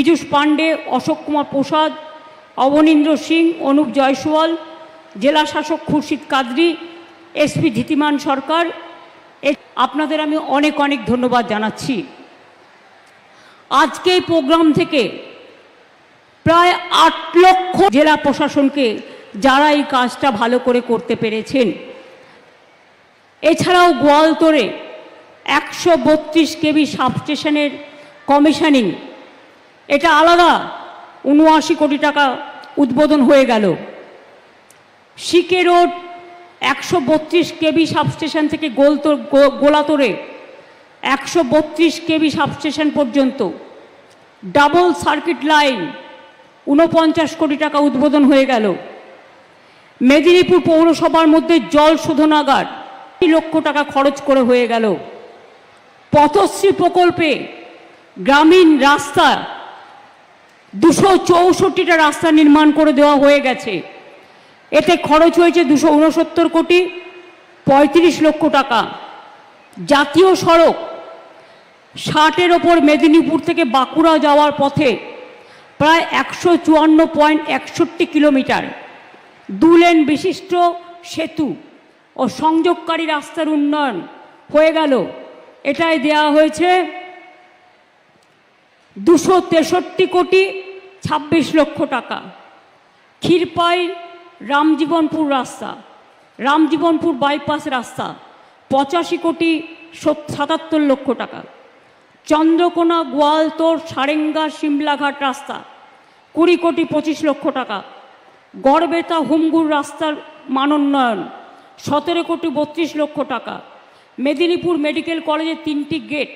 পীযূষ পাণ্ডে, অশোক কুমার প্রসাদ, অবনীন্দ্র সিং, অনুপ জয়সওয়াল, জেলা শাসক খুরশিদ কাদরি এসপি ধীতিমান সরকার। আপনাদের আমি অনেক অনেক ধন্যবাদ জানাচ্ছি। আজকে এই প্রোগ্রাম থেকে প্রায় আট লক্ষ জেলা প্রশাসনকে যারা এই কাজটা ভালো করে করতে পেরেছেন, এছাড়াও গোয়ালতরে একশো বত্রিশ কেবি সাবস্টেশনের কমিশনিং এটা আলাদা। উনআশি কোটি টাকা উদ্বোধন হয়ে গেল। সিকে রোড একশো বত্রিশ কেবি সাবস্টেশন থেকে গোলতোর গো- গোলাতরে একশো বত্রিশ কেবি সাবস্টেশন পর্যন্ত। ডাবল সার্কিট লাইন ঊনপঞ্চাশ কোটি টাকা উদ্বোধন হয়ে গেল। মেদিনীপুর পৌরসভার মধ্যে জল শোধনাগার লক্ষ টাকা খরচ করে হয়ে গেল। পথশ্রী প্রকল্পে গ্রামীণ রাস্তা দুশো চৌষট্টিটা রাস্তা নির্মাণ করে দেওয়া হয়ে গেছে। এতে খরচ হয়েছে দুশো উনসত্তর কোটি পঁয়ত্রিশ লক্ষ টাকা। জাতীয় সড়ক ষাটের ওপর মেদিনীপুর থেকে বাঁকুড়া যাওয়ার পথে প্রায় একশো চুয়ান্ন পয়েন্ট একষট্টি কিলোমিটার। দু লেন বিশিষ্ট সেতু ও সংযোগকারী রাস্তার উন্নয়ন হয়ে গেল। এটাই দেয়া হয়েছে দুশো তেষট্টি কোটি ছাব্বিশ লক্ষ টাকা। ক্ষীরপাই রামজীবনপুর রাস্তা, রামজীবনপুর বাইপাস রাস্তা, পঁচাশি কোটি সাতাত্তর লক্ষ টাকা। চন্দ্রকোনা গোয়ালতোর সারেঙ্গা সিমলাঘাট রাস্তা, কুড়ি কোটি পঁচিশ লক্ষ টাকা। গড়বেতা হুমগুর রাস্তার মানোন্নয়ন, সতেরো কোটি বত্রিশ লক্ষ টাকা। মেদিনীপুর মেডিকেল কলেজের তিনটি গেট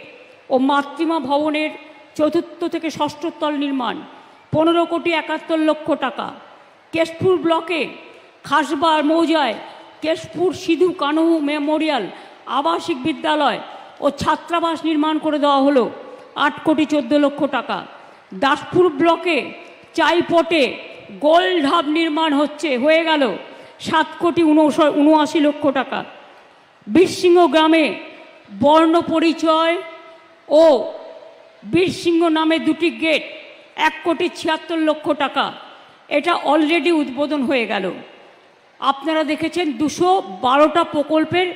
ও মাতৃমা ভবনের চতুর্থ থেকে ষষ্ঠ তল নির্মাণ পনেরো কোটি একাত্তর লক্ষ টাকা। কেশপুর ব্লকে খাসবার মৌজায় কেশপুর সিধু কানহু মেমোরিয়াল আবাসিক বিদ্যালয় ও ছাত্রাবাস নির্মাণ করে দেওয়া হলো আট কোটি চোদ্দ লক্ষ টাকা। দাসপুর ব্লকে চাইপটে গোল ঢাব নির্মাণ হচ্ছে, হয়ে গেল সাত কোটি উনআশি লক্ষ টাকা। বীরসিংহ গ্রামে বর্ণ পরিচয় ও বীরসিংহ নামে দুটি গেট এক কোটি ছিয়াত্তর লক্ষ টাকা। এটা অলরেডি উদ্বোধন হয়ে গেল। আপনারা দেখেছেন দুশো বারোটা প্রকল্পের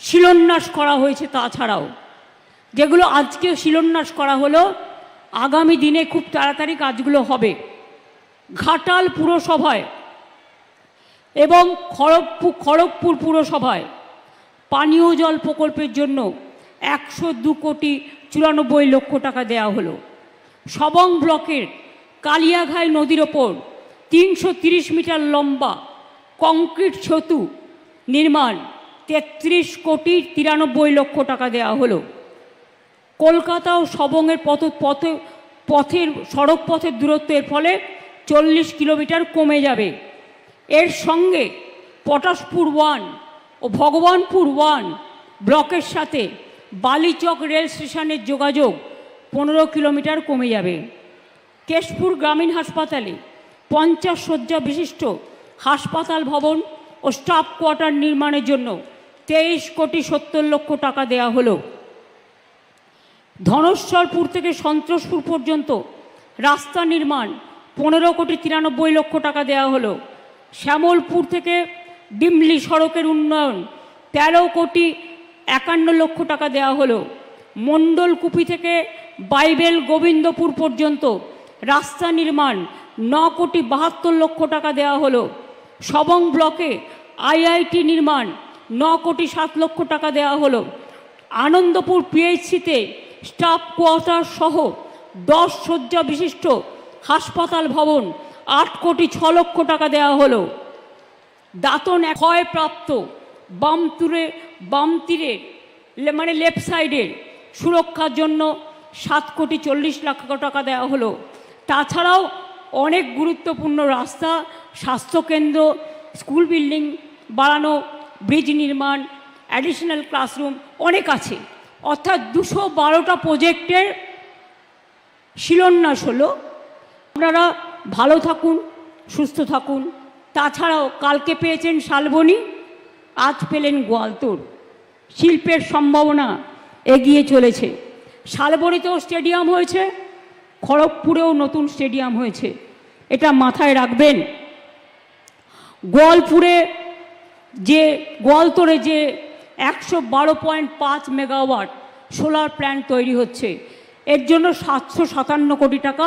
শিলান্যাস করা হয়েছে তাছাড়াও। যেগুলো আজকে শিলান্যাস করা হলো, আগামী দিনে খুব তাড়াতাড়ি কাজগুলো হবে। ঘাটাল পুরসভায় এবং খড়গপুর খড়গপুর পুরসভায় পানীয় জল প্রকল্পের জন্য একশো দু কোটি চুরানব্বই লক্ষ টাকা দেওয়া হলো। সবং ব্লকের কালিয়াঘাই নদীর ওপর তিনশো মিটার লম্বা কংক্রিট সেতু নির্মাণ তেত্রিশ কোটি তিরানব্বই লক্ষ টাকা দেওয়া হলো। কলকাতা ও সবংয়ের পথ, পথে, পথের, সড়ক পথের দূরত্ব এর ফলে চল্লিশ কিলোমিটার কমে যাবে। এর সঙ্গে পটাশপুর ওয়ান ও ভগবানপুর ওয়ান ব্লকের সাথে বালিচক রেল স্টেশনের যোগাযোগ পনেরো কিলোমিটার কমে যাবে। কেশপুর গ্রামীণ হাসপাতালে পঞ্চাশ শয্যা বিশিষ্ট হাসপাতাল ভবন ও স্টাফ কোয়ার্টার নির্মাণের জন্য তেইশ কোটি সত্তর লক্ষ টাকা দেওয়া হলো। ধনেশ্বরপুর থেকে সন্তোষপুর পর্যন্ত রাস্তা নির্মাণ পনেরো কোটি তিরানব্বই লক্ষ টাকা দেওয়া হলো। শ্যামলপুর থেকে ডিমলি সড়কের উন্নয়ন তেরো কোটি একান্ন লক্ষ টাকা দেওয়া হলো। মণ্ডলকুপি থেকে বাইবেল গোবিন্দপুর পর্যন্ত রাস্তা নির্মাণ ন কোটি বাহাত্তর লক্ষ টাকা দেওয়া হলো। সবং ব্লকে আইআইটি নির্মাণ ন কোটি সাত লক্ষ টাকা দেওয়া হলো। আনন্দপুর পিএইচসিতে স্টাফ কোয়ার্টার সহ দশ শয্যা বিশিষ্ট হাসপাতাল ভবন আট কোটি ছ লক্ষ টাকা দেওয়া হলো। দাঁতন ক্ষয়প্রাপ্ত বাম তুরে, বাম মানে লেফট সাইডের সুরক্ষার জন্য সাত কোটি চল্লিশ লাখ টাকা দেওয়া হলো। তাছাড়াও অনেক গুরুত্বপূর্ণ রাস্তা, স্বাস্থ্যকেন্দ্র, স্কুল বিল্ডিং বাড়ানো ব্রিজ নির্মাণ অ্যাডিশনাল ক্লাসরুম অনেক আছে। অর্থাৎ দুশো বারোটা প্রজেক্টের শিলান্যাস হলো। আপনারা ভালো থাকুন, সুস্থ থাকুন। তাছাড়াও কালকে পেয়েছেন শালবনী, আজ পেলেন গোয়ালতোর। শিল্পের সম্ভাবনা এগিয়ে চলেছে। শালবনীতেও স্টেডিয়াম হয়েছে, খড়গপুরেও নতুন স্টেডিয়াম হয়েছে। এটা মাথায় রাখবেন। গোয়ালপুরে যে, গোয়ালতরে যে একশো বারো পয়েন্ট পাঁচ মেগাওয়াট সোলার প্ল্যান্ট তৈরি হচ্ছে, এর জন্য সাতশো সাতান্ন কোটি টাকা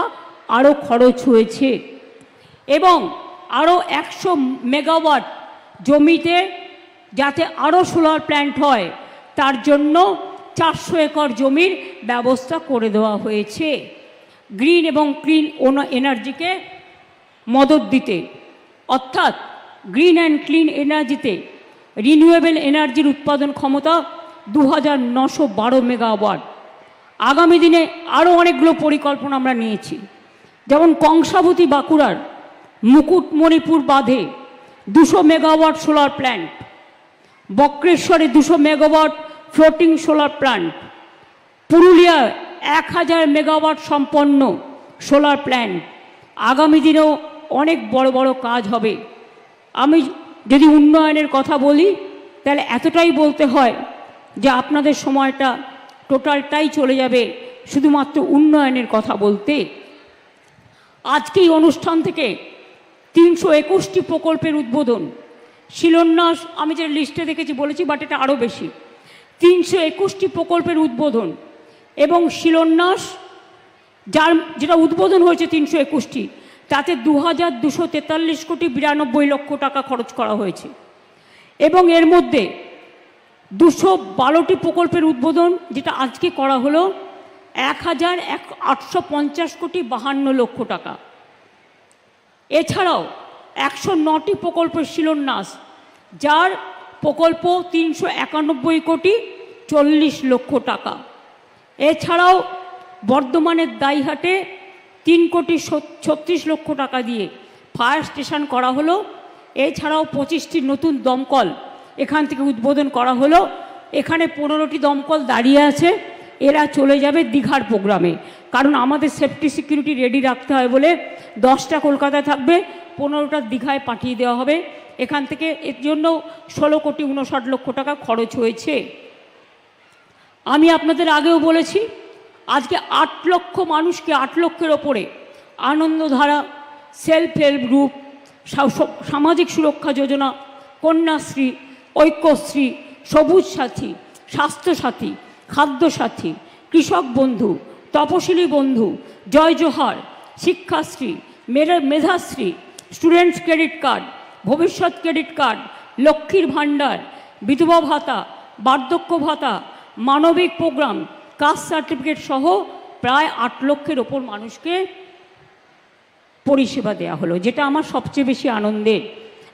আরও খরচ হয়েছে। এবং আরও একশো মেগাওয়াট জমিতে যাতে আরও সোলার প্ল্যান্ট হয়, তার জন্য চারশো একর জমির ব্যবস্থা করে দেওয়া হয়েছে। গ্রিন এবং ক্লিন এনার্জিকে মদত দিতে। অর্থাৎ গ্রিন অ্যান্ড ক্লিন এনার্জিতে রিনিউয়েবল এনার্জির উৎপাদন ক্ষমতা দু হাজার নশো বারো মেগাওয়াট আগামী দিনে আরও অনেকগুলো পরিকল্পনা আমরা নিয়েছি। যেমন কংসাবতী বাঁকুড়ার মুকুটমণিপুর বাঁধে দুশো মেগাওয়াট সোলার প্ল্যান্ট বক্রেশ্বরে দুশো মেগাওয়াট ফ্লোটিং সোলার প্ল্যান্ট পুরুলিয়ায় এক হাজার মেগাওয়াট সম্পন্ন সোলার প্ল্যান্ট। আগামী দিনেও অনেক বড় বড় কাজ হবে। আমি যদি উন্নয়নের কথা বলি, তাহলে এতটাই বলতে হয় যে আপনাদের সময়টা টোটালটাই চলে যাবে শুধুমাত্র উন্নয়নের কথা বলতে। আজকে এই অনুষ্ঠান থেকে তিনশো একুশটি প্রকল্পের উদ্বোধন। শিলান্যাস আমি যে লিস্টে দেখেছি বলেছি, বাট এটা আরও বেশি। তিনশো একুশটি প্রকল্পের উদ্বোধন। এবং শিলান্যাস, যার যেটা উদ্বোধন হয়েছে তিনশো একুশটি, তাতে দু হাজার দুশো তেতাল্লিশ কোটি বিরানব্বই লক্ষ টাকা খরচ করা হয়েছে। এবং এর মধ্যে দুশো বারোটি প্রকল্পের উদ্বোধন, যেটা আজকে করা হলো এক হাজার এক আটশো পঞ্চাশ কোটি বাহান্ন লক্ষ টাকা। এছাড়াও একশো নটি প্রকল্পের শিলান্যাস, যার প্রকল্প তিনশো একানব্বই কোটি চল্লিশ লক্ষ টাকা। এছাড়াও বর্ধমানের দাইহাটে তিন কোটি ছত্রিশ লক্ষ টাকা দিয়ে ফায়ার স্টেশন করা হলো। এছাড়াও পঁচিশটি নতুন দমকল এখান থেকে উদ্বোধন করা হলো। এখানে পনেরোটি দমকল দাঁড়িয়ে আছে। এরা চলে যাবে দীঘার প্রোগ্রামে। কারণ আমাদের সেফটি সিকিউরিটি রেডি রাখতে হয় বলে দশটা কলকাতায় থাকবে, পনেরোটা দীঘায় পাঠিয়ে দেওয়া হবে। এখান থেকে এর জন্য ষোলো কোটি উনষাট লক্ষ টাকা খরচ হয়েছে। আমি আপনাদের আগেও বলেছি, আজকে আট লক্ষ মানুষকে, আট লক্ষের ওপরে আনন্দধারা সেলফ হেল্প গ্রুপ সামাজিক সুরক্ষা যোজনা, কন্যাশ্রী, ঐক্যশ্রী, সবুজ সাথী স্বাস্থ্যসাথী খাদ্যসাথী কৃষক বন্ধু, তপশিলি বন্ধু, জয় জোহার, শিক্ষাশ্রী, মেধা, Medhashree students credit card, Bhabishyat credit card, Lakshmir Bhandar, বিধবা ভাতা, বার্ধক্য ভাতা মানবিক প্রোগ্রাম, কাস্ট সার্টিফিকেট সহ প্রায় আট লক্ষের ওপর মানুষকে পরিষেবা দেওয়া হলো, যেটা আমার সবচেয়ে বেশি আনন্দের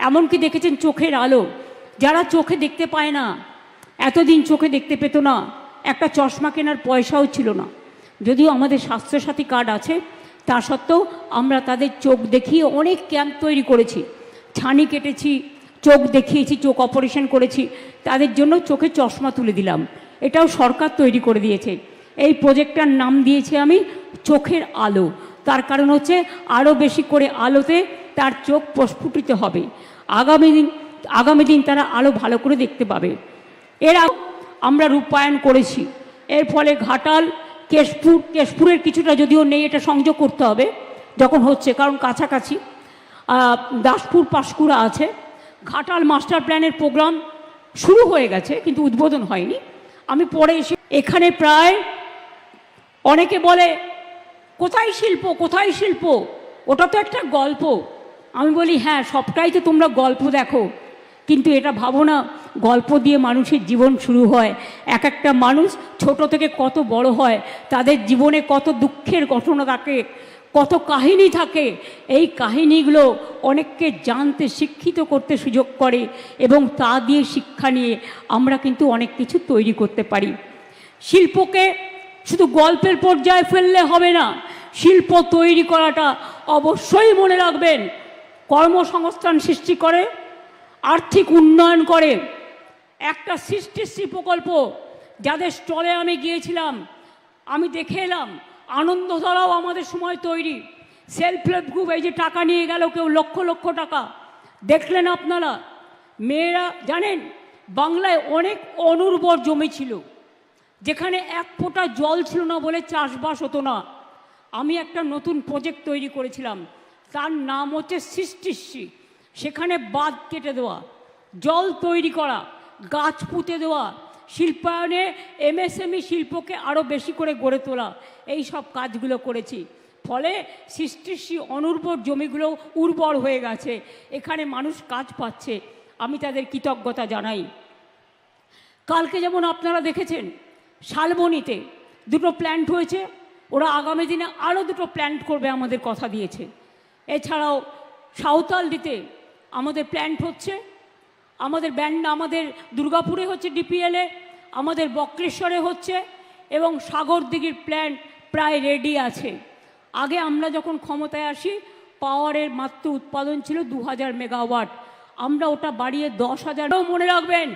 এমনকি দেখেছেন চোখের আলো, যারা চোখে দেখতে পায় না, এতদিন চোখে দেখতে পেত না, একটা চশমা কেনার পয়সাও ছিল না। যদিও আমাদের স্বাস্থ্যসাথী কার্ড আছে, তা সত্ত্বেও আমরা তাদের চোখ দেখিয়ে অনেক ক্যাম্প তৈরি করেছি। ছানি কেটেছি, চোখ দেখিয়েছি, চোখ অপারেশন করেছি, তাদের জন্য চোখে চশমা তুলে দিলাম। এটাও সরকার তৈরি করে দিয়েছে। এই প্রজেক্টটার নাম দিয়েছি আমি চোখের আলো। তার কারণ হচ্ছে আরও বেশি করে আলোতে তার চোখ প্রস্ফুটিত হবে। আগামী দিন আগামী দিন তারা আলো ভালো করে দেখতে পাবে। এরা আমরা রূপায়ণ করেছি। এর ফলে ঘাটাল, কেশপুর, কেশপুরের কিছুটা যদিও নেই এটা সংযোগ করতে হবে, যখন হচ্ছে। কারণ কাছাকাছি দাসপুর পাশকুড়া আছে। ঘাটাল মাস্টার প্ল্যানের প্রোগ্রাম শুরু হয়ে গেছে, কিন্তু উদ্বোধন হয়নি। আমি পরে এসে এখানে প্রায় অনেকে বলে, কোথায় শিল্প? কোথায় শিল্প? ওটা তো একটা গল্প। আমি বলি হ্যাঁ সবটাই তো তোমরা গল্প দেখো। কিন্তু এটা ভাবো না, গল্প দিয়ে মানুষের জীবন শুরু হয়। এক একটা মানুষ ছোট থেকে কত বড় হয়, তাদের জীবনে কত দুঃখের ঘটনা থাকে কত কাহিনী থাকে। এই কাহিনীগুলো অনেককে জানতে, শিক্ষিত করতে সুযোগ করে এবং তা দিয়ে শিক্ষা নিয়ে আমরা কিন্তু অনেক কিছু তৈরি করতে পারি। শিল্পকে শুধু গল্পের পর্যায়ে ফেললে হবে না, শিল্প তৈরি করাটা অবশ্যই মনে রাখবেন। কর্মসংস্থান সৃষ্টি করে, আর্থিক উন্নয়ন করে। একটা সৃষ্টিশ্রী প্রকল্প যাদের স্টলে আমি গিয়েছিলাম, আমি দেখে এলাম আনন্দধারাও আমাদের সময় তৈরি। সেলফ হেল্প গ্রুপ এই যে টাকা নিয়ে গেল কেউ লক্ষ লক্ষ টাকা। দেখলেন আপনারা, মেয়েরা, জানেন, বাংলায় অনেক অনুর্বর জমি ছিল। যেখানে এক ফোঁটা জল ছিল না বলে চাষবাস হতো না। আমি একটা নতুন প্রজেক্ট তৈরি করেছিলাম। তার নাম হচ্ছে সৃষ্টিশ্রী সেখানে বাঁধ কেটে দেওয়া, জল তৈরি করা, গাছ পুঁতে দেওয়া শিল্পায়নে এমএসএমই শিল্পকে আরও বেশি করে গড়ে তোলা, এই সব কাজগুলো করেছি। ফলে সৃষ্টিশ্রী অনুর্বর জমিগুলো উর্বর হয়ে গেছে, এখানে মানুষ কাজ পাচ্ছে, আমি তাদের কৃতজ্ঞতা জানাই। কালকে যেমন আপনারা দেখেছেন, শালবনিতে দুটো প্ল্যান্ট হয়েছে, ওরা আগামী দিনে আরও দুটো প্ল্যান্ট করবে আমাদের কথা দিয়েছে। এছাড়াও সাঁওতাল দিতে আমাদের প্ল্যান্ট হচ্ছে আমাদের ব্যান্ড আমাদের দুর্গাপুরে হচ্ছে ডিপিএলে আমাদের বক্রেশ্বরে হচ্ছে, এবং সাগরদিঘির প্ল্যান প্রায় রেডি আছে। আগে আমরা যখন ক্ষমতায় আসি পাওয়ারের মাত্র উৎপাদন ছিল দু হাজার মেগাওয়াট আমরা ওটা বাড়িয়ে দশ হাজারও মনে রাখবেন,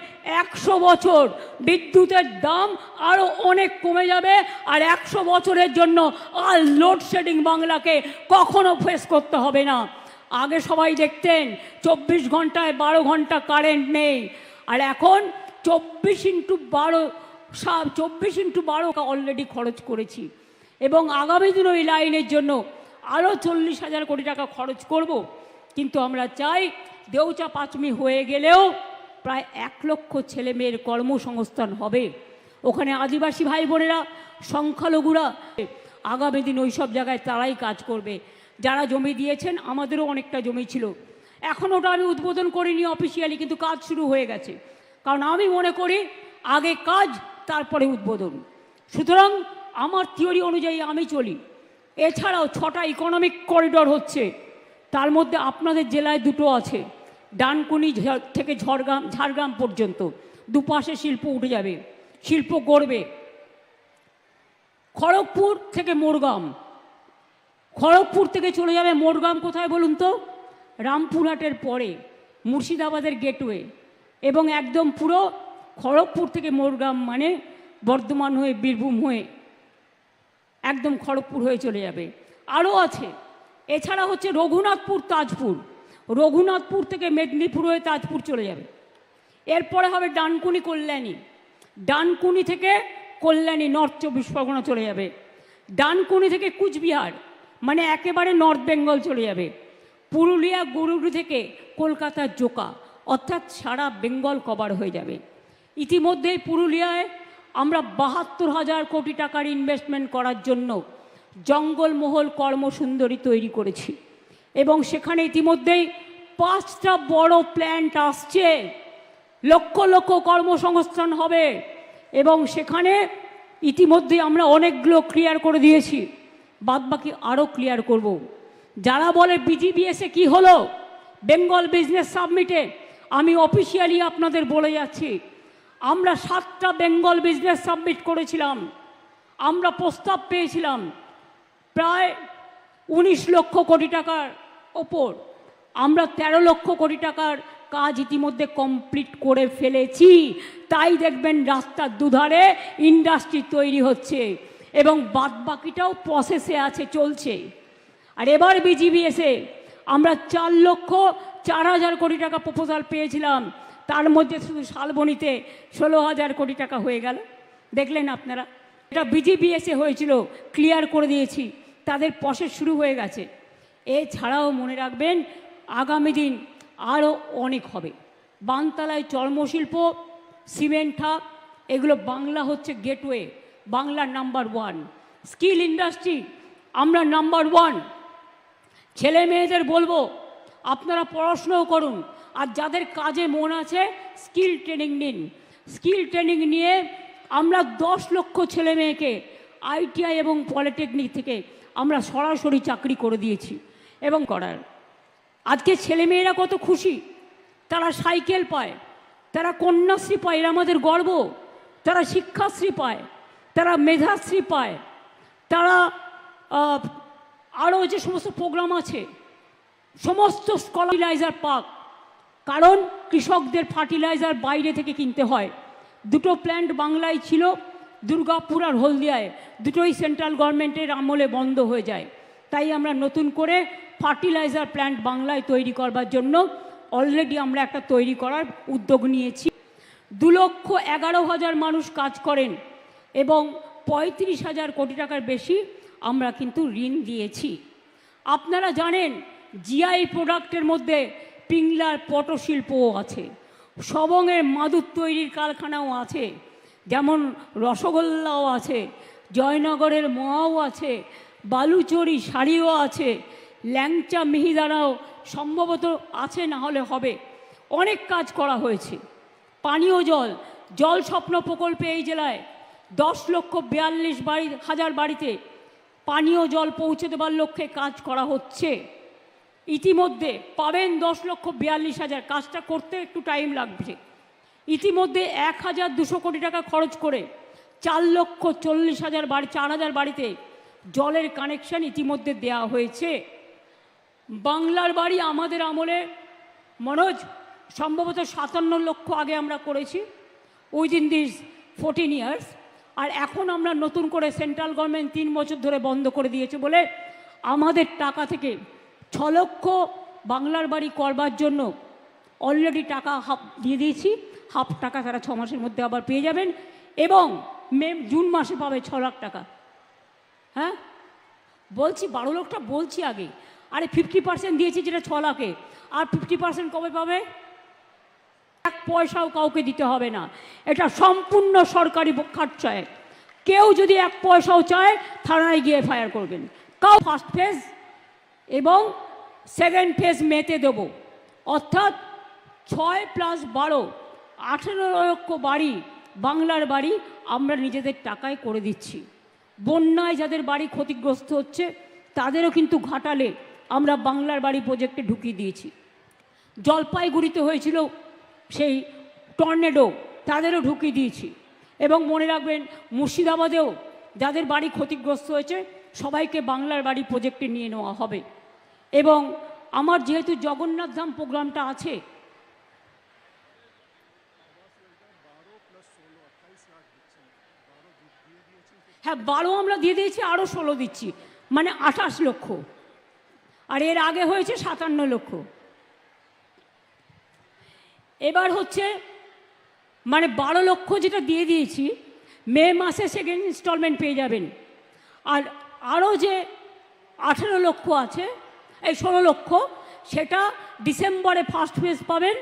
একশো বছর বিদ্যুতের দাম আরও অনেক কমে যাবে, আর একশো বছরের জন্য আর লোডশেডিং বাংলাকে কখনো ফেস করতে হবে না। আগে সবাই দেখতেন, চব্বিশ ঘন্টায় বারো ঘণ্টা কারেন্ট নেই। আর এখন চব্বিশ ইন্টু বারো চব্বিশ ইন্টু বারো অলরেডি খরচ করেছি। এবং আগামী দিনও এই লাইনের জন্য আরও চল্লিশ হাজার কোটি টাকা খরচ করব। কিন্তু আমরা চাই দেউচা পাঁচমি হয়ে গেলেও প্রায় এক লক্ষ ছেলে মেয়ের কর্মসংস্থান হবে। ওখানে আদিবাসী ভাই বোনেরা, সংখ্যালঘুরা, আগামী দিন ওই সব জায়গায় তারাই কাজ করবে। যারা জমি দিয়েছেন, আমাদেরও অনেকটা জমি ছিল। এখন ওটা আমি উদ্বোধন করিনি অফিসিয়ালি কিন্তু কাজ শুরু হয়ে গেছে। কারণ আমি মনে করি, আগে কাজ, তারপরে উদ্বোধন। সুতরাং আমার থিওরি অনুযায়ী আমি চলি। এছাড়াও ছটা ইকোনমিক করিডর হচ্ছে। তার মধ্যে আপনাদের জেলায় দুটো আছে। ডানকুনি থেকে ঝড়গ্রাম, ঝাড়গ্রাম পর্যন্ত। দুপাশে শিল্প উঠে যাবে। শিল্প গড়বে। খড়গপুর থেকে মোরগাম। খড়গপুর থেকে চলে যাবে মোরগাম কোথায় বলুন তো? রামপুরহাটের পরে, মুর্শিদাবাদের গেটওয়ে। এবং একদম পুরো খড়গপুর থেকে মোরগাম মানে বর্ধমান হয়ে বীরভূম হয়ে একদম খড়গপুর হয়ে চলে যাবে। আরও আছে, এছাড়া হচ্ছে রঘুনাথপুর তাজপুর। রঘুনাথপুর থেকে মেদিনীপুর হয়ে তাজপুর চলে যাবে। এরপরে হবে ডানকুনি কল্যাণী। ডানকুনি থেকে কল্যাণী নর্থ চব্বিশ পরগনা চলে যাবে। ডানকুনি থেকে কুচবিহার। মানে একেবারে নর্থ বেঙ্গল চলে যাবে। পুরুলিয়া, গরুড়ি থেকে কলকাতার জোকা, অর্থাৎ সারা বেঙ্গল কভার হয়ে যাবে। ইতিমধ্যেই পুরুলিয়ায় আমরা বাহাত্তর হাজার কোটি টাকার ইনভেস্টমেন্ট করার জন্য জঙ্গলমহল কর্মসুন্দরী তৈরি করেছি। এবং সেখানে ইতিমধ্যেই পাঁচটা বড় প্ল্যান্ট আসছে। লক্ষ লক্ষ কর্মসংস্থান হবে। এবং সেখানে ইতিমধ্যে আমরা অনেকগুলো ক্লিয়ার করে দিয়েছি। বাদবাকি আরও ক্লিয়ার করব। যারা বলে বিজিবিএসে কি হলো বেঙ্গল বিজনেস সাবমিটে আমি অফিসিয়ালি আপনাদের বলে যাচ্ছি, আমরা সাতটা বেঙ্গল বিজনেস সাবমিট করেছিলাম, আমরা প্রস্তাব পেয়েছিলাম প্রায় উনিশ লক্ষ কোটি টাকার ওপর আমরা ১৩ লক্ষ কোটি টাকার কাজ ইতিমধ্যে কমপ্লিট করে ফেলেছি, তাই দেখবেন রাস্তার দুধারে ইন্ডাস্ট্রি তৈরি হচ্ছে এবং বাদ বাকিটাও প্রসেসে আছে, চলছে। আর এবার বিজিবিএসে আমরা চার লক্ষ চার হাজার কোটি টাকা প্রপোজাল পেয়েছিলাম। তার মধ্যে শুধু শালবনিতে ষোলো হাজার কোটি টাকা হয়ে গেল। দেখলেন আপনারা? এটা বিজিবিএসে হয়েছিল ক্লিয়ার করে দিয়েছি। তাদের প্রসেস শুরু হয়ে গেছে। এছাড়াও মনে রাখবেন, আগামী দিন আরও অনেক হবে। বানতলায় চর্মশিল্প, সিমেন্ট, এগুলো বাংলা হচ্ছে গেটওয়ে বাংলার নাম্বার ওয়ান স্কিল ইন্ডাস্ট্রি আমরা নাম্বার ওয়ান ছেলে মেয়েদের বলব, আপনারা পড়াশুনোও করুন। আর যাদের কাজে মন আছে স্কিল ট্রেনিং নিন। স্কিল ট্রেনিং নিয়ে আমরা দশ লক্ষ ছেলে মেয়েকে আইটিআই এবং পলিটেকনিক থেকে আমরা সরাসরি চাকরি করে দিয়েছি এবং করার। আজকে ছেলেমেয়েরা কত খুশি। তারা সাইকেল পায়, তারা কন্যাশ্রী পায়, এরা আমাদের গর্ব। তারা শিক্ষাশ্রী পায়। তারা মেধাশ্রী পায়। তারা আরও যে সমস্ত প্রোগ্রাম আছে, সমস্ত স্কলাইজার পাক। কারণ কৃষকদের ফার্টিলাইজার বাইরে থেকে কিনতে হয়। দুটো প্ল্যান্ট বাংলায় ছিল, দুর্গাপুর আর হলদিয়ায়। দুটোই সেন্ট্রাল গভর্নমেন্টের আমলে বন্ধ হয়ে যায়। তাই আমরা নতুন করে ফার্টিলাইজার প্ল্যান্ট বাংলায় তৈরি করবার জন্য অলরেডি আমরা একটা তৈরি করার উদ্যোগ নিয়েছি। দু লক্ষ এগারো হাজার মানুষ কাজ করেন। এবং পঁয়ত্রিশ হাজার কোটি টাকার বেশি আমরা কিন্তু ঋণ দিয়েছি। আপনারা জানেন জিআই প্রোডাক্টের মধ্যে পিংলার পটশিল্পও আছে সবংয়ের মাদুর তৈরির কারখানাও আছে, যেমন রসগোল্লাও আছে, জয়নগরের মোয়াও আছে, বালুচরি শাড়িও আছে, ল্যাংচা মিহিদানাও সম্ভবত আছে না হলে হবে। অনেক কাজ করা হয়েছে। পানীয় জল জল স্বপ্ন প্রকল্পে এই জেলায় দশ লক্ষ বিয়াল্লিশ বাড়ি, হাজার বাড়িতে পানীয় জল পৌঁছে দেবার লক্ষ্যে কাজ করা হচ্ছে। ইতিমধ্যে পাবেন দশ লক্ষ বিয়াল্লিশ হাজার। কাজটা করতে একটু টাইম লাগবে। ইতিমধ্যে এক হাজার দুশো কোটি টাকা খরচ করে চার লক্ষ চল্লিশ হাজার বাড়ি, চার হাজার বাড়িতে জলের কানেকশন ইতিমধ্যে দেওয়া হয়েছে। বাংলার বাড়ি আমাদের আমলে, মনোজ, সম্ভবত সাতান্ন লক্ষ আগে আমরা করেছি। উইদিন দিস ফোরটিন ইয়ার্স আর এখন আমরা নতুন করে সেন্ট্রাল গভর্নমেন্ট তিন বছর ধরে বন্ধ করে দিয়েছে বলে আমাদের টাকা থেকে ছ লক্ষ বাংলার বাড়ি করবার জন্য অলরেডি টাকা হাফ দিয়ে দিয়েছি। হাফ টাকা তারা ছ মাসের মধ্যে আবার পেয়ে যাবেন এবং মে, জুন মাসে পাবে ছ লাখ টাকা। হ্যাঁ? বলছি, বারো লক্ষটা বলছি আগে। আরে ফিফটি পার্সেন্ট দিয়েছি যেটা ছ লাখে। আর ফিফটি পার্সেন্ট কবে পাবে? পয়সাও কাউকে দিতে হবে না। এটা সম্পূর্ণ সরকারি খরচায় কেউ যদি এক পয়সাও চায়, থানায় গিয়ে ফায়ার করবেন। কাউ ফার্স্ট ফেজ এবং সেকেন্ড ফেজ মেতে দেবো। অর্থাৎ ছয় প্লাস বারো, আঠেরো লক্ষ বাড়ি, বাংলার বাড়ি আমরা নিজেদের টাকায় করে দিচ্ছি। বন্যায় যাদের বাড়ি ক্ষতিগ্রস্ত হচ্ছে, তাদেরও কিন্তু ঘাটালে আমরা বাংলার বাড়ি প্রজেক্টে ঢুকিয়ে দিয়েছি। জলপাইগুড়িতে হয়েছিল সেই টর্নেডো তাদেরও ঢুকিয়ে দিয়েছি। এবং মনে রাখবেন, মুর্শিদাবাদেও যাদের বাড়ি ক্ষতিগ্রস্ত হয়েছে, সবাইকে বাংলার বাড়ি প্রজেক্টে নিয়ে নেওয়া হবে। এবং আমার যেহেতু জগন্নাথ ধাম প্রোগ্রামটা আছে হ্যাঁ বারো আমরা দিয়ে দিয়েছি আরও ষোলো দিচ্ছি। মানে আঠাশ লক্ষ। আর এর আগে হয়েছে সাতান্ন লক্ষ। এবার হচ্ছে মানে বারো লক্ষ যেটা দিয়ে দিয়েছি, মে মাসে সেকেন্ড ইনস্টলমেন্ট পেয়ে যাবেন। আর আরও যে আঠেরো লক্ষ আছে, এই ষোলো লক্ষ, সেটা ডিসেম্বরে ফার্স্ট ফেজ পাবেন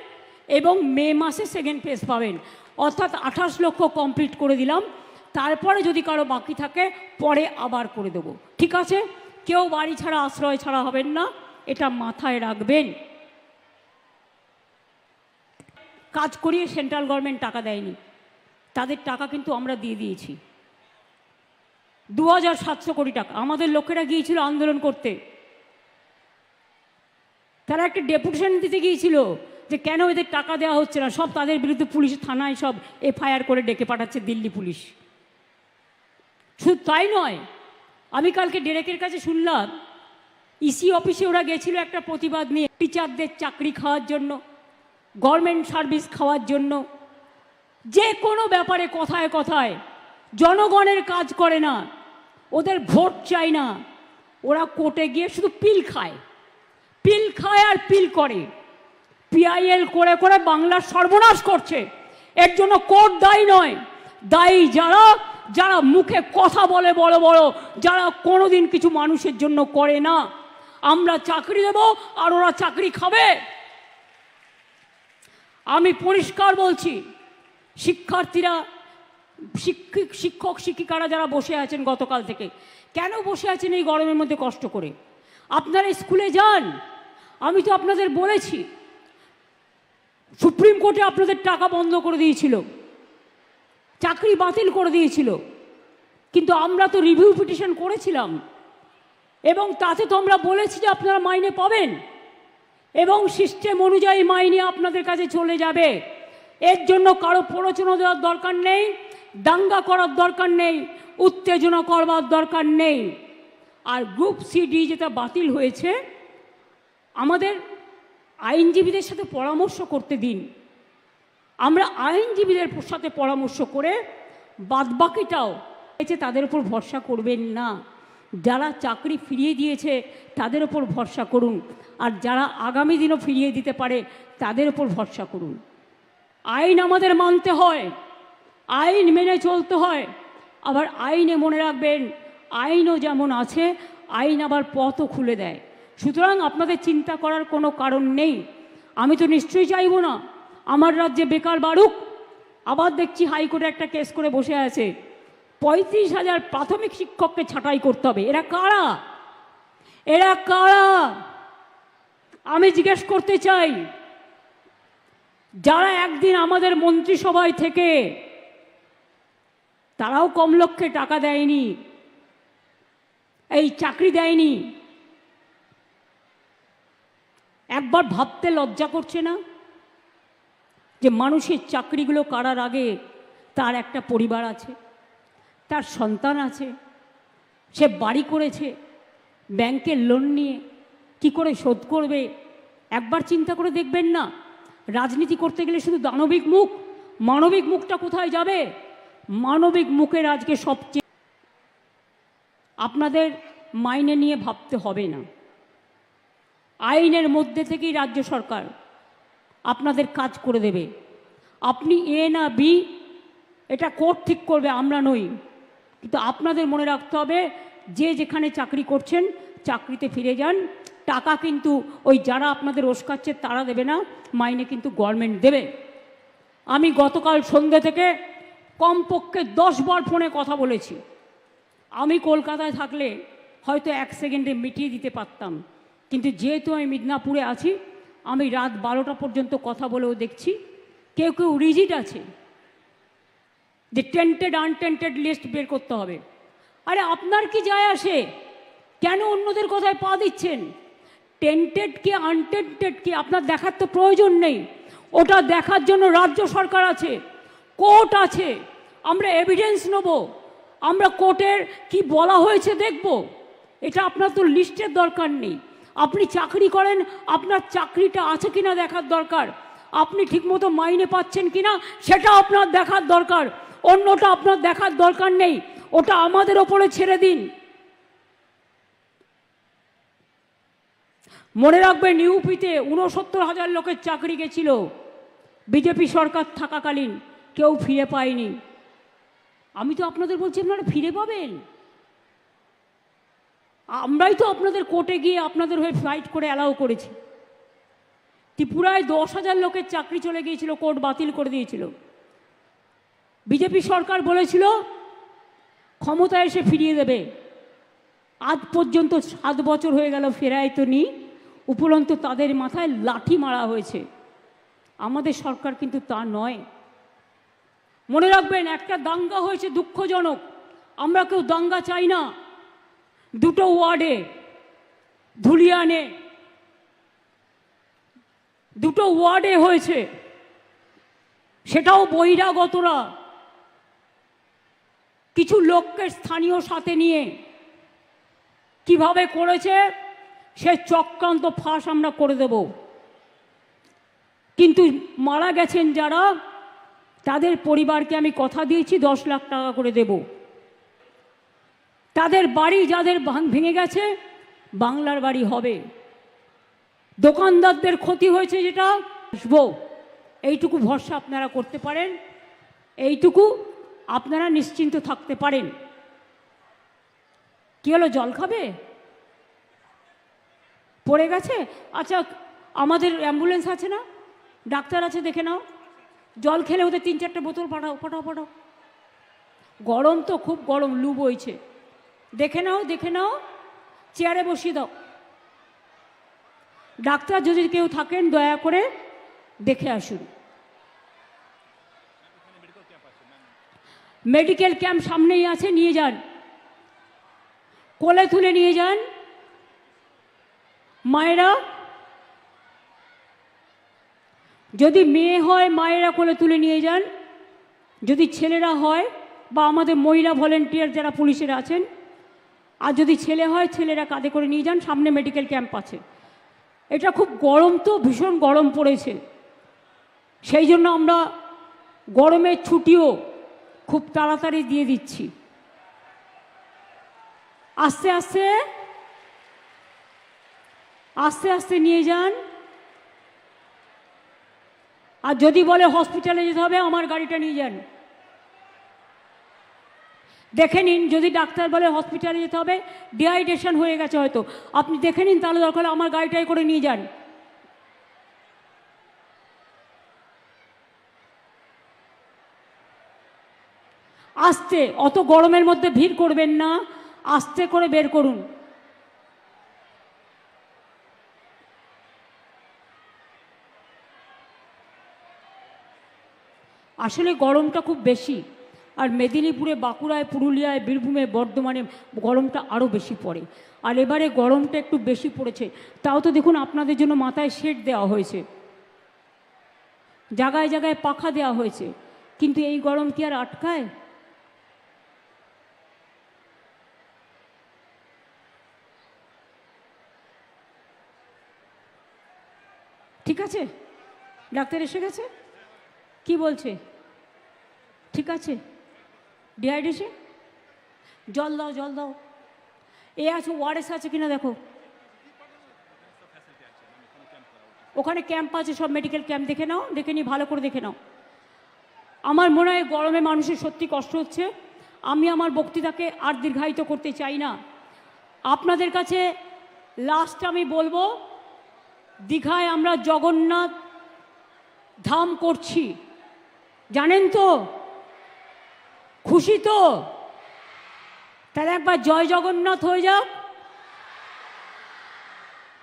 এবং মে মাসে সেকেন্ড ফেজ পাবেন। অর্থাৎ আঠাশ লক্ষ কমপ্লিট করে দিলাম। তারপরে যদি কারও বাকি থাকে, পরে আবার করে দেবো। ঠিক আছে? কেউ বাড়ি ছাড়া, আশ্রয় ছাড়া হবেন না। এটা মাথায় রাখবেন। কাজ করিয়ে সেন্ট্রাল গভর্নমেন্ট টাকা দেয়নি। তাদের টাকা কিন্তু আমরা দিয়ে দিয়েছি। দু হাজার সাতশো কোটি টাকা। আমাদের লোকেরা গিয়েছিল আন্দোলন করতে। তারা একটা ডেপুটেশন দিতে গিয়েছিল যে কেন এদের টাকা দেওয়া হচ্ছে না। সব তাদের বিরুদ্ধে পুলিশ থানায় সব এফআইআর করে ডেকে পাঠাচ্ছে দিল্লি পুলিশ। শুধু তাই নয়, আমি কালকে ডেরেকের কাছে শুনলাম, ইসি অফিসে ওরা গেছিল একটা প্রতিবাদ নিয়ে, টিচারদের চাকরি খাওয়ার জন্য। গভর্নমেন্ট সার্ভিস খাওয়ার জন্য যে কোনো ব্যাপারে কথায় কথায় জনগণের কাজ করে না, ওদের ভোট চাই না, ওরা কোর্টে গিয়ে শুধু পিল খায়। পিল খায় আর পিল করে। পিআইএল করে করে বাংলার সর্বনাশ করছে। এর জন্য কোর্ট দায়ী নয়। দায়ী যারা যারা মুখে কথা বলে বড় বড়, যারা কোনোদিন কিছু মানুষের জন্য করে না। আমরা চাকরি দেব আর ওরা চাকরি খাবে। আমি পরিষ্কার বলছি, শিক্ষার্থীরা শিক্ষিক শিক্ষক, শিক্ষিকারা যারা বসে আছেন গতকাল থেকে, কেন বসে আছেন এই গরমের মধ্যে কষ্ট করে? আপনারা স্কুলে যান। আমি তো আপনাদের বলেছি, সুপ্রিম কোর্টে আপনাদের টাকা বন্ধ করে দিয়েছিল, চাকরি বাতিল করে দিয়েছিল, কিন্তু আমরা তো রিভিউ পিটিশন করেছিলাম, এবং তাতে তো আমরা বলেছি যে আপনারা মাইনে পাবেন। এবং সিস্টেম অনুযায়ী মাইনে আপনাদের কাছে চলে যাবে। এর জন্য কারও প্ররোচনা দেওয়ার দরকার নেই, দাঙ্গা করার দরকার নেই, উত্তেজনা করবার দরকার নেই। আর গ্রুপ সিডি যেটা বাতিল হয়েছে, আমাদের আইনজীবীদের সাথে পরামর্শ করতে দিন। আমরা আইনজীবীদের সাথে পরামর্শ করে বাদবাকিটাও, তাদের উপর ভরসা করবেন না। যারা চাকরি ফিরিয়ে দিয়েছে, তাদের ওপর ভরসা করুন। আর যারা আগামী দিনও ফিরিয়ে দিতে পারে, তাদের ওপর ভরসা করুন। আইন আমাদের মানতে হয়। আইন মেনে চলতে হয়। আবার আইনে মনে রাখবেন, আইনও যেমন আছে, আইন আবার পথও খুলে দেয়। সুতরাং আপনাদের চিন্তা করার কোনো কারণ নেই। আমি তো নিশ্চয়ই চাইব না। আমার রাজ্যে বেকার বাড়ুক। আবার দেখছি হাইকোর্টে একটা কেস করে বসে আছে। পঁয়ত্রিশ হাজার প্রাথমিক শিক্ষককে ছাঁটাই করতে হবে। এরা কারা? এরা কারা? আমি জিজ্ঞেস করতে চাই, যারা একদিন আমাদের মন্ত্রিসভায় থেকে তারাও কম লক্ষ্যে টাকা দেয়নি, এই চাকরি দেয়নি, একবার ভাবতে লজ্জা করছে না যে মানুষের চাকরিগুলো কারার আগে তার একটা পরিবার আছে? তার সন্তান আছে, সে বাড়ি করেছে, ব্যাংকের লোন নিয়ে কি করে শোধ করবে? একবার চিন্তা করে দেখবেন না, রাজনীতি করতে গেলে শুধু দানবিক মুখ, মানবিক মুখটা কোথায় যাবে? মানবিক মুখের আজকে সবচেয়ে আপনাদের মাইনে নিয়ে ভাবতে হবে না। আইনের মধ্যে থেকেই রাজ্য সরকার আপনাদের কাজ করে দেবে। আপনি এ না বি এটা কোর্ট ঠিক করবে, আমরা নই। কিন্তু আপনাদের মনে রাখতে হবে, যে যেখানে চাকরি করছেন, চাকরিতে ফিরে যান। টাকা কিন্তু ওই যারা আপনাদের ওস্কাচ্ছে তারা দেবে না, মাইনে কিন্তু গভর্নমেন্ট দেবে। আমি গতকাল সন্ধ্যে থেকে কমপক্ষে দশ বার ফোনে কথা বলেছি। আমি কলকাতায় থাকলে হয়তো এক সেকেন্ডে মিটিয়ে দিতে পারতাম। কিন্তু যেহেতু আমি মিদনাপুরে আছি, আমি রাত বারোটা পর্যন্ত কথা বলেও দেখছি। কেউ কেউ রিজিট আছে। যে টেন্টেড আনটেন্টেড লিস্ট বের করতে হবে। আরে আপনার কি যায় আসে? কেন অন্যদের কথায় পা দিচ্ছেন? টেন্টেড কি আনটেন্টেড কি, আপনার দেখার তো প্রয়োজন নেই। ওটা দেখার জন্য রাজ্য সরকার আছে, কোর্ট আছে। আমরা এভিডেন্স নেব। আমরা কোর্টের কি বলা হয়েছে দেখব। এটা আপনার তো লিস্টের দরকার নেই। আপনি চাকরি করেন, আপনার চাকরিটা আছে কিনা দেখার দরকার। আপনি ঠিকমতো মাইনে পাচ্ছেন কিনা, সেটা আপনার দেখার দরকার। অন্যটা আপনার দেখার দরকার নেই। ওটা আমাদের ওপরে ছেড়ে দিন। মনে রাখবেন, ইউপিতে উনসত্তর হাজার লোকের চাকরি গেছিল। বিজেপি সরকার থাকাকালীন কেউ ফিরে পায়নি। আমি তো আপনাদের বলছি, আপনারা ফিরে পাবেন। আমরাই তো আপনাদের কোর্টে গিয়ে আপনাদের হয়ে ফাইট করে অ্যালাউ করেছি। ত্রিপুরায় দশ হাজার লোকের চাকরি চলে গিয়েছিল, কোর্ট বাতিল করে দিয়েছিল। বিজেপি সরকার বলেছিল ক্ষমতা এসে ফিরিয়ে দেবে। আজ পর্যন্ত সাত বছর হয়ে গেল ফেরায় তো নি, উপরন্ত তাদের মাথায় লাঠি মারা হয়েছে। আমাদের সরকার কিন্তু তা নয়। মনে রাখবেন, একটা দাঙ্গা হয়েছে দুঃখজনক। আমরা কেউ দাঙ্গা চাই না। দুটো ওয়ার্ডে, ধুলিয়ানে, দুটো ওয়ার্ডে হয়েছে। সেটাও বহিরাগতরা কিছু লোককে স্থানীয় সাথে নিয়ে কীভাবে করেছে, সে চক্রান্ত ফাঁস আমরা করে দেব। কিন্তু মারা গেছেন যারা, তাদের পরিবারকে আমি কথা দিয়েছি, দশ লাখ টাকা করে দেব। তাদের বাড়ি যাদের ভাঙ- গেছে, বাংলার বাড়ি হবে। দোকানদারদের ক্ষতি হয়েছে যেটা, আসব। এইটুকু ভরসা আপনারা করতে পারেন। এইটুকু আপনারা নিশ্চিন্ত থাকতে পারেন। কি হলো, জল খাবে? পড়ে গেছে? আচ্ছা আমাদের অ্যাম্বুলেন্স আছে না? ডাক্তার আছে, দেখে নাও। জল খেলে ওদের তিন চারটে বোতল পাঠাও পাঠাও পাঠাও। গরম তো, খুব গরম, লু বইছে। দেখে নাও দেখে নাও, চেয়ারে বসিয়ে দাও। ডাক্তার যদি কেউ থাকেন, দয়া করে দেখে আসুন। মেডিকেল ক্যাম্প সামনেই আছে, নিয়ে যান। কোলে তুলে নিয়ে যান। মায়েরা, যদি মেয়ে হয়, মায়েরা কোলে তুলে নিয়ে যান। যদি ছেলেরা হয়, বা আমাদের মহিলা ভলেন্টিয়ার যারা পুলিশের আছেন, আর যদি ছেলে হয়, ছেলেরা কাঁধে করে নিয়ে যান, সামনে মেডিকেল ক্যাম্প আছে। এটা খুব গরম তো, ভীষণ গরম পড়েছে। সেই জন্য আমরা গরমের ছুটিও খুব তাড়াতাড়ি দিয়ে দিচ্ছি। আস্তে আস্তে আস্তে আস্তে নিয়ে যান। আর যদি বলে হসপিটালে যেতে হবে, আমার গাড়িটা নিয়ে যান। দেখে নিন, যদি ডাক্তার বলে হসপিটালে যেতে হবে ডিহাইড্রেশন হয়ে গেছে হয়তো। আপনি দেখে নিন তাহলে দরকার আমার গাড়িটাই করে নিয়ে যান। আস্তে, অত গরমের মধ্যে ভিড় করবেন না, আস্তে করে বের করুন। আসলে গরমটা খুব বেশি, আর মেদিনীপুরে, বাঁকুড়ায়, পুরুলিয়ায়, বীরভূমে, বর্ধমানে গরমটা আরও বেশি পড়ে। আর এবারে গরমটা একটু বেশি পড়েছে, তাও তো দেখুন আপনাদের জন্য মাথায় শেড দেওয়া হয়েছে। জায়গায় জায়গায় পাখা দেওয়া হয়েছে, কিন্তু এই গরম কি আর আটকায়? ঠিক আছে? ডাক্তার এসে গেছে? কি বলছে? ঠিক আছে? ডিহাইড্রেশন জল দাও জল দাও। এ আছে ওয়ারেস আছে কিনা দেখো। ওখানে ক্যাম্প আছে, সব মেডিকেল ক্যাম্প। দেখে নাও, দেখে নিয়ে ভালো করে দেখে নাও। আমার মনে হয় গরমে মানুষের সত্যি কষ্ট হচ্ছে। আমি আমার বক্তৃতাকে আর দীর্ঘায়িত করতে চাই না। আপনাদের কাছে লাস্ট আমি বলব দীঘায় আমরা জগন্নাথ ধাম করছি। জানেন তো? খুশি তো? তাহলে একবার জয় জগন্নাথ হয়ে যাক।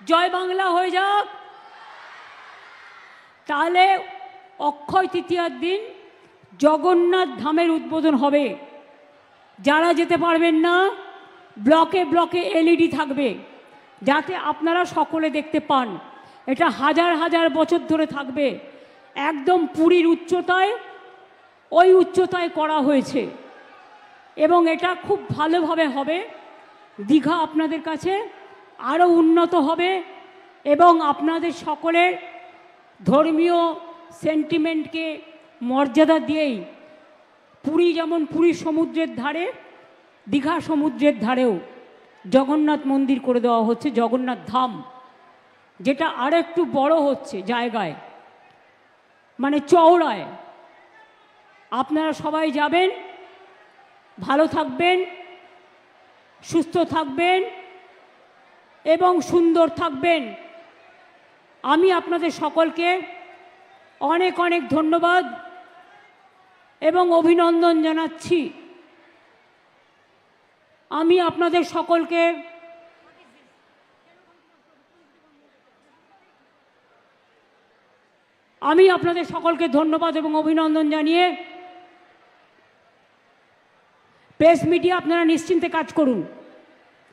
জয় বাংলা হয়ে যাক। তাহলে অক্ষয় তৃতীয়ার দিন জগন্নাথ ধামের উদ্বোধন হবে। যারা যেতে পারবেন না, ব্লকে ব্লকে এলইডি থাকবে। যাতে আপনারা সকলে দেখতে পান। এটা হাজার হাজার বছর ধরে থাকবে। একদম পুরীর উচ্চতায় ওই উচ্চতায় করা হয়েছে। এবং এটা খুব ভালোভাবে হবে। দীঘা আপনাদের কাছে আরও উন্নত হবে এবং আপনাদের সকলের ধর্মীয় সেন্টিমেন্টকে মর্যাদা দিয়েই পুরী যেমন পুরী সমুদ্রের ধারে, দীঘা সমুদ্রের ধারেও জগন্নাথ মন্দির করে দেওয়া হচ্ছে, জগন্নাথ ধাম। যেটা আর একটু বড় হচ্ছে জায়গায় মানে চওড়ায়। আপনারা সবাই যাবেন, ভালো থাকবেন, সুস্থ থাকবেন এবং সুন্দর থাকবেন। আমি আপনাদের সকলকে অনেক অনেক ধন্যবাদ এবং অভিনন্দন জানাচ্ছি। আমি আপনাদের সকলকে আমি আপনাদের সকলকে ধন্যবাদ এবং অভিনন্দন জানিয়ে প্রেস মিডিয়া আপনারা নিশ্চিন্তে কাজ করুন।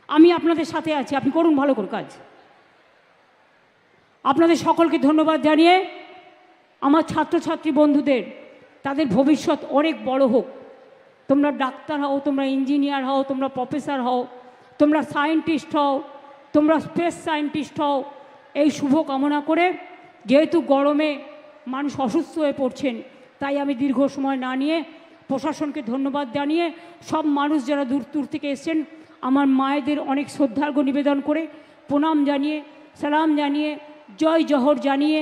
আমি আপনাদের সাথে আছি, আপনি করুন ভালো করে কাজ। আপনাদের সকলকে ধন্যবাদ জানিয়ে আমার ছাত্রছাত্রী বন্ধুদের, তাদের ভবিষ্যৎ অনেক বড় হোক। তোমরা ডাক্তার হও, তোমরা ইঞ্জিনিয়ার হও, তোমরা প্রফেসর হও, তোমরা সায়েন্টিস্ট হও, তোমরা স্পেস সায়েন্টিস্ট হও, এই শুভ কামনা করে যেহেতু গরমে মানুষ অসুস্থ হয়ে পড়ছেন। তাই আমি দীর্ঘ সময় না নিয়ে প্রশাসনকে ধন্যবাদ জানিয়ে সব মানুষ যারা দূর দূর থেকে এসছেন, আমার মায়েদের অনেক শ্রদ্ধার্ঘ নিবেদন করে প্রণাম জানিয়ে, সালাম জানিয়ে, জয় জহর জানিয়ে,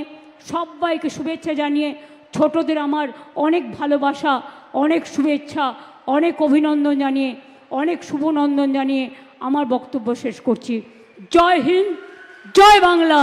সবাইকে শুভেচ্ছা জানিয়ে ছোটদের আমার অনেক ভালোবাসা, অনেক শুভেচ্ছা, অনেক অভিনন্দন জানিয়ে, অনেক শুভনন্দন জানিয়ে আমার বক্তব্য শেষ করছি। জয় হিন্দ, জয় বাংলা।